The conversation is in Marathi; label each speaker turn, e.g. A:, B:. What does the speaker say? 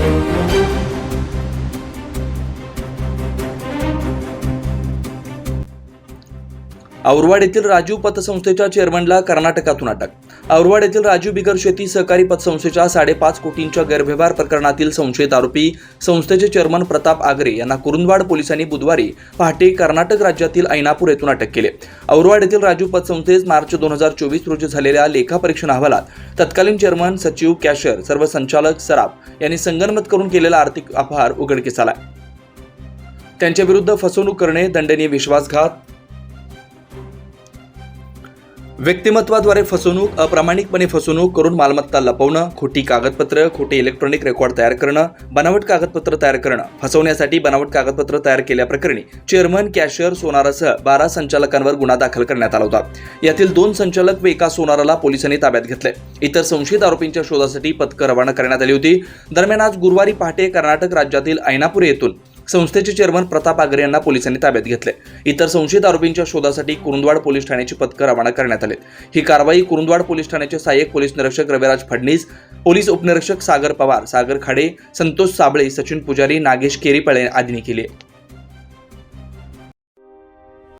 A: Música औरवाड येथील राजीव पतसंस्थेच्या चेअरमनला कर्नाटकातून अटक. औरवाड येथील राजीव बिगर शेती सहकारी पतसंस्थेच्या साडेपाच कोटींच्या गैरव्यवहार प्रकरणातील संशयित आरोपी संस्थेचे चेअरमन प्रताप आगरे यांना कुरुंदवाड पोलिसांनी बुधवारी पहाटे कर्नाटक राज्यातील ऐनापूर येथून अटक केली. औरवाड येथील राजीव पतसंस्थेस मार्च दोन हजार चोवीस रोजी झालेल्या लेखापरीक्षण अहवालात तत्कालीन चेअरमन सचिव कॅशर सर्व संचालक सराफ यांनी संगनमत करून केलेला आर्थिक अपहार उघडकीस आला त्यांच्या विरुद्ध फसवणूक करणे दंडनीय विश्वासघात व्यक्तिमत्वाद्वारे फसवणूक अप्रामाणिकपणे फसवणूक करून मालमत्ता लपवणं खोटी कागदपत्र खोटे इलेक्ट्रॉनिक रेकॉर्ड तयार करणं बनावट कागदपत्र तयार करणं. फसवण्यासाठी बनावट कागदपत्र तयार केल्याप्रकरणी चेअरमन कॅशियर सोनारासह बारा संचालकांवर गुन्हा दाखल करण्यात आला होता. यातील दोन संचालक व एका सोनाराला पोलिसांनी ताब्यात घेतले इतर संशयित आरोपींच्या शोधासाठी पथकं रवाना करण्यात आली होती. दरम्यान आज गुरुवारी पहाटे कर्नाटक राज्यातील ऐनापूर येथून संस्थेचे चेअरमन प्रताप आगरे यांना पोलिसांनी ताब्यात घेतले. इतर संशयित आरोपींच्या शोधासाठी कुरुंदवाड पोलीस ठाण्याची पथकं रवाना करण्यात आले ही कारवाई कुरुंदवाड पोलीस ठाण्याचे सहाय्यक पोलीस निरीक्षक रविराज फडणीस पोलीस उपनिरीक्षक सागर पवार सागर खाडे संतोष साबळे सचिन पुजारी नागेश केरीपळे आदींनी केली आहे.